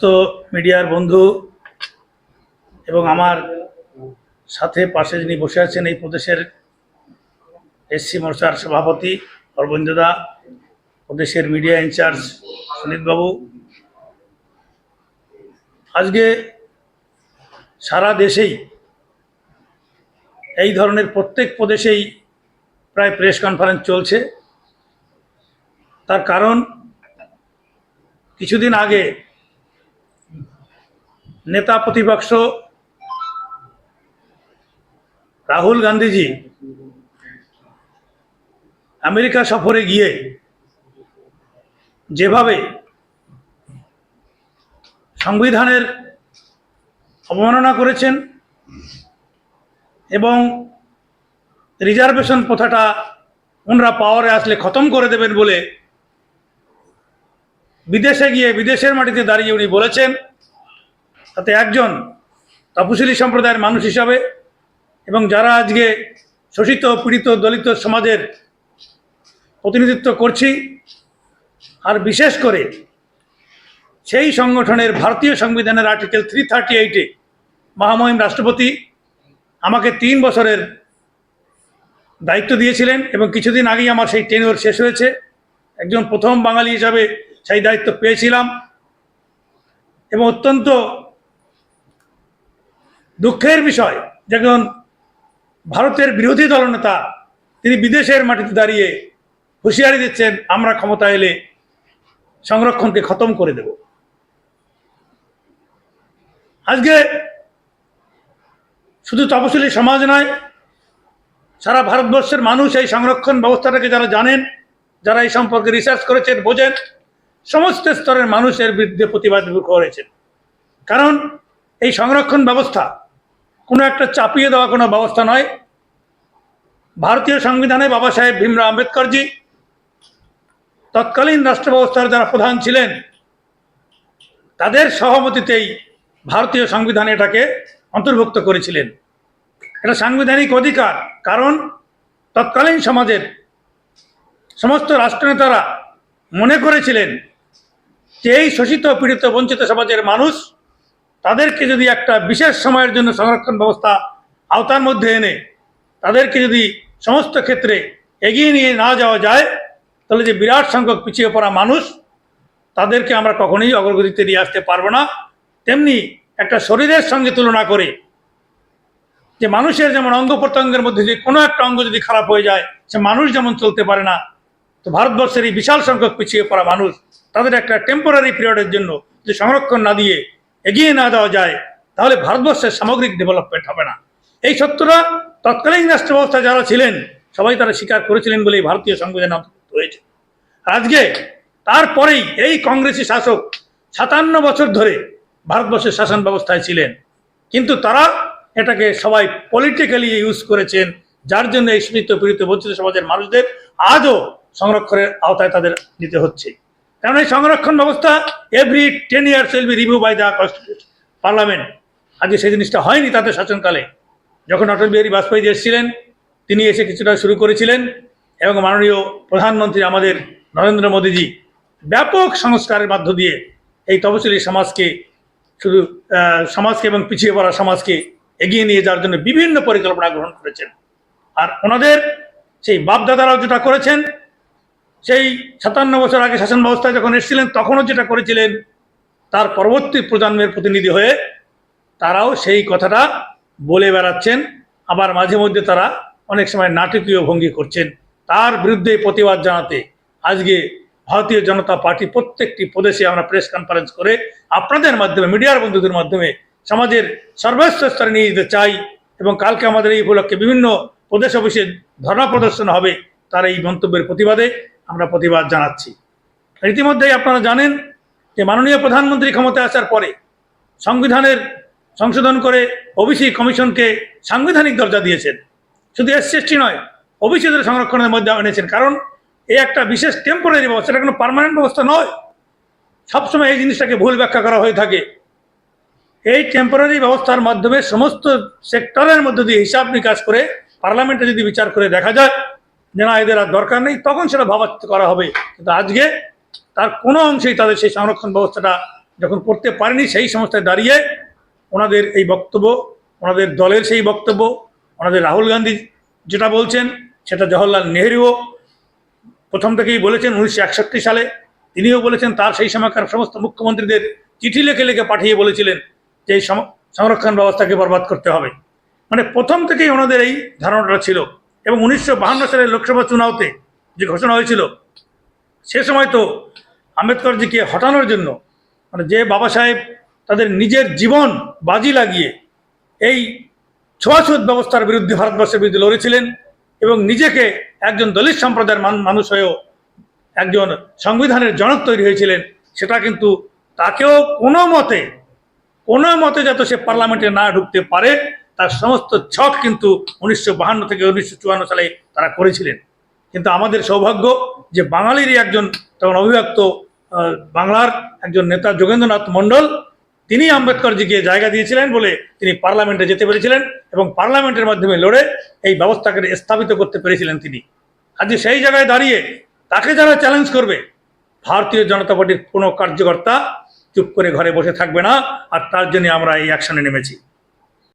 সমস্ত মিডিয়ার বন্ধু এবং আমার সাথে পাশে যিনি বসে আছেন এই প্রদেশের এসসি মোর্চার সভাপতি অরবিন্দদা প্রদেশের মিডিয়া ইনচার্জ সুনীতবাবু আজকে সারা দেশেই এই ধরনের প্রত্যেক প্রদেশেই প্রায় প্রেস কনফারেন্স চলছে। তার কারণ কিছুদিন আগে নেতা প্রতিপক্ষ রাহুল গান্ধীজি আমেরিকা সফরে গিয়ে যেভাবে সংবিধানের অবমাননা করেছেন এবং রিজার্ভেশন প্রথাটা ওনারা পাওয়ারে আসলে খতম করে দেবেন বলে বিদেশে গিয়ে বিদেশের মাটিতে দাঁড়িয়ে উনি বলেছেন তাতে একজন তপশিলি সম্প্রদায়ের মানুষ হিসাবে এবং যারা আজকে শোষিত, পীড়িত, দলিত সমাজের প্রতিনিধিত্ব করছি, আর বিশেষ করে সেই সংগঠনের ভারতীয় সংবিধানের আর্টিকেল থ্রি থার্টি এইটে মহামহিম রাষ্ট্রপতি আমাকে তিন বছরের দায়িত্ব দিয়েছিলেন এবং কিছুদিন আগেই আমার সেই টেনিওর শেষ হয়েছে। একজন প্রথম বাঙালি হিসাবে সেই দায়িত্ব পেয়েছিলাম এবং অত্যন্ত দুঃখের বিষয় যখন ভারতের বিরোধী দলনেতা, তিনি বিদেশের মাটিতে দাঁড়িয়ে হুঁশিয়ারি দিচ্ছেন, আমরা ক্ষমতা এলে সংরক্ষণকে খতম করে দেব। আজকে শুধু তপশিলি সমাজ নয়, সারা ভারতবর্ষের মানুষ এই সংরক্ষণ ব্যবস্থাটাকে যারা জানেন, যারা এই সম্পর্কে রিসার্চ করেছেন, বোঝেন, সমস্ত স্তরের মানুষের বিরুদ্ধে প্রতিবাদ করেছেন। কারণ এই সংরক্ষণ ব্যবস্থা কোনো একটা চাপিয়ে দেওয়া কোনো ব্যবস্থা নয়। ভারতীয় সংবিধানে বাবা সাহেব ভীমরাও আম্বেদকরজি, তৎকালীন রাষ্ট্র ব্যবস্থার যারা প্রধান ছিলেন, তাদের সহমতিতেই ভারতীয় সংবিধানে এটাকে অন্তর্ভুক্ত করেছিলেন। এটা সাংবিধানিক অধিকার, কারণ তৎকালীন সমাজের সমস্ত রাষ্ট্রনেতারা মনে করেছিলেন যে এই শোষিত, পীড়িত, বঞ্চিত সমাজের মানুষ তাদেরকে যদি একটা বিশেষ সময়ের জন্য সংরক্ষণ ব্যবস্থা আওতার মধ্যে এনে তাদেরকে যদি সমস্ত ক্ষেত্রে এগিয়ে নিয়ে না যাওয়া যায়, তাহলে যে বিরাট সংখ্যক পিছিয়ে পড়া মানুষ তাদেরকে আমরা কখনোই অগ্রগতিতে নিয়ে আসতে পারব না। তেমনি একটা শরীরের সঙ্গে তুলনা করে যে মানুষের যেমন অঙ্গ প্রত্যঙ্গের মধ্যে যে কোনো একটা অঙ্গ যদি খারাপ হয়ে যায়, সে মানুষ যেমন চলতে পারে না, তো ভারতবর্ষের এই বিশাল সংখ্যক পিছিয়ে পড়া মানুষ তাদের একটা টেম্পোরারি পিরিয়ডের জন্য যে সংরক্ষণ না দিয়ে এগিয়ে না দেওয়া যায়, তাহলে ভারতবর্ষের সামগ্রিক ডেভেলপমেন্ট হবে না। এই সত্যটা তৎকালীন রাষ্ট্র ব্যবস্থা যারা ছিলেন, সবাই তারা স্বীকার করেছিলেন বলেই ভারতীয় সংবিধান অন্তর্ভুক্ত হয়েছে। আজকে তারপরেই এই কংগ্রেসি শাসক সাতান্ন বছর ধরে ভারতবর্ষের শাসন ব্যবস্থায় ছিলেন। কিন্তু তারা এটাকে সবাই পলিটিক্যালি ইউজ করেছেন, যার জন্য এই শোষিত পীড়িত বঞ্চিত সমাজের মানুষদের আজও সংরক্ষণের আওতায় তাদের নিতে হচ্ছে। কারণ এই সংরক্ষণ ব্যবস্থা every ten years will be review by the constitution parliament আজকে সেই জিনিসটা হয়নি তাদের শাসনকালে। যখন অটল বিহারী বাজপেয়ী এসেছিলেন, তিনি এসে কিছুটা শুরু করেছিলেন এবং মাননীয় প্রধানমন্ত্রী আমাদের নরেন্দ্র মোদীজি ব্যাপক সংস্কারের মধ্য দিয়ে এই তপশিলি সমাজকে শুধু সমাজকে এবং পিছিয়ে পড়া সমাজকে এগিয়ে নিয়ে যাওয়ার জন্য বিভিন্ন পরিকল্পনা গ্রহণ করেছেন। আর ওনাদের সেই বাপদাদারাও যেটা করেছেন সেই সাতান্ন বছর আগে শাসন ব্যবস্থায় যখন এসেছিলেন, তখনও যেটা করেছিলেন, তার পরবর্তী প্রজন্মের প্রতিনিধি হয়ে তারাও সেই কথাটা বলে বেড়াচ্ছেন। আবার মাঝে মধ্যে তারা অনেক সময় নাটকীয় ভঙ্গি করছেন। তার বিরুদ্ধে প্রতিবাদ জানাতে আজকে ভারতীয় জনতা পার্টি প্রত্যেকটি প্রদেশে আমরা প্রেস কনফারেন্স করে আপনাদের মাধ্যমে, মিডিয়ার বন্ধুদের মাধ্যমে সমাজের সর্বস্ব স্তরে নিয়ে যেতে চাই এবং কালকে আমাদের এই উপলক্ষে বিভিন্ন প্রদেশ অফিসে ধর্ণা প্রদর্শন হবে তার এই মন্তব্যের প্রতিবাদে আমরা প্রতিবাদ জানাচ্ছি। ইতিমধ্যেই আপনারা জানেন যে মাননীয় প্রধানমন্ত্রী ক্ষমতায় আসার পরে সংবিধানের সংশোধন করে ওবিসি কমিশনকে সাংবিধানিক দরজা দিয়েছেন। শুধু এসসি নয় ওবিসিদের সংরক্ষণের মধ্যে এনেছেন। কারণ এই একটা বিশেষ টেম্পোরারি ব্যবস্থা, এটা কোনো পার্মানেন্ট ব্যবস্থা নয়। সবসময় এই জিনিসটাকে ভুল ব্যাখ্যা করা হয়ে থাকে। এই টেম্পোরারি ব্যবস্থার মাধ্যমে সমস্ত সেক্টরের মধ্যে দিয়ে হিসাব নিকাশ করে পার্লামেন্টে যদি বিচার করে দেখা যায় যে এদের আর দরকার নেই, তখন সেটা ভাবা করা হবে। কিন্তু আজকে তার কোনো অংশেই তাদের সেই সংরক্ষণ ব্যবস্থাটা যখন করতে পারেনি, সেই সংস্থায় দাঁড়িয়ে ওনাদের এই বক্তব্য, ওনাদের দলের সেই বক্তব্য, ওনাদের রাহুল গান্ধী যেটা বলছেন, সেটা জওহরলাল নেহরুও প্রথম থেকেই বলেছেন, উনিশশো একষট্টি সালে তিনিও বলেছেন, তার সেই সময়কার সমস্ত মুখ্যমন্ত্রীদের চিঠি লিখে লিখে পাঠিয়ে বলেছিলেন যে এই সংরক্ষণ ব্যবস্থাকে বরবাদ করতে হবে। মানে প্রথম থেকেই ওনাদের এই ধারণাটা ছিল। এবং উনিশশো সালের লোকসভা চুনাওতে যে ঘোষণা হয়েছিল, সে সময় তো আম্বেদকরজিকে হটানোর জন্য মানে যে বাবা সাহেব তাদের নিজের জীবন বাজি লাগিয়ে এই ছোঁয়াছুত ব্যবস্থার বিরুদ্ধে ভারতবর্ষের বিরুদ্ধে লড়েছিলেন এবং নিজেকে একজন দলিত সম্প্রদায়ের মান- মানুষ হয়েও একজন সংবিধানের জনক তৈরি হয়েছিলেন, সেটা কিন্তু তাকেও কোনো মতে কোনো মতে যাতে সে পার্লামেন্টে না ঢুকতে পারে তার সমস্ত ছক কিন্তু উনিশশো বাহান্ন থেকে উনিশশো চুয়ান্ন সালে তারা করেছিলেন। কিন্তু আমাদের সৌভাগ্য যে বাঙালিরই একজন তখন অভিব্যক্ত বাংলার একজন নেতা যোগেন্দ্রনাথ মণ্ডল, তিনি আম্বেদকরজিকে জায়গা দিয়েছিলেন বলে তিনি পার্লামেন্টে যেতে পেরেছিলেন এবং পার্লামেন্টের মাধ্যমে লড়ে এই ব্যবস্থাকে স্থাপিত করতে পেরেছিলেন তিনি। আজকে সেই জায়গায় দাঁড়িয়ে তাকে যারা চ্যালেঞ্জ করবে, ভারতীয় জনতা পার্টির কোনো কার্যকর্তা চুপ করে ঘরে বসে থাকবে না, আর তার জন্য আমরা এই অ্যাকশনে নেমেছি।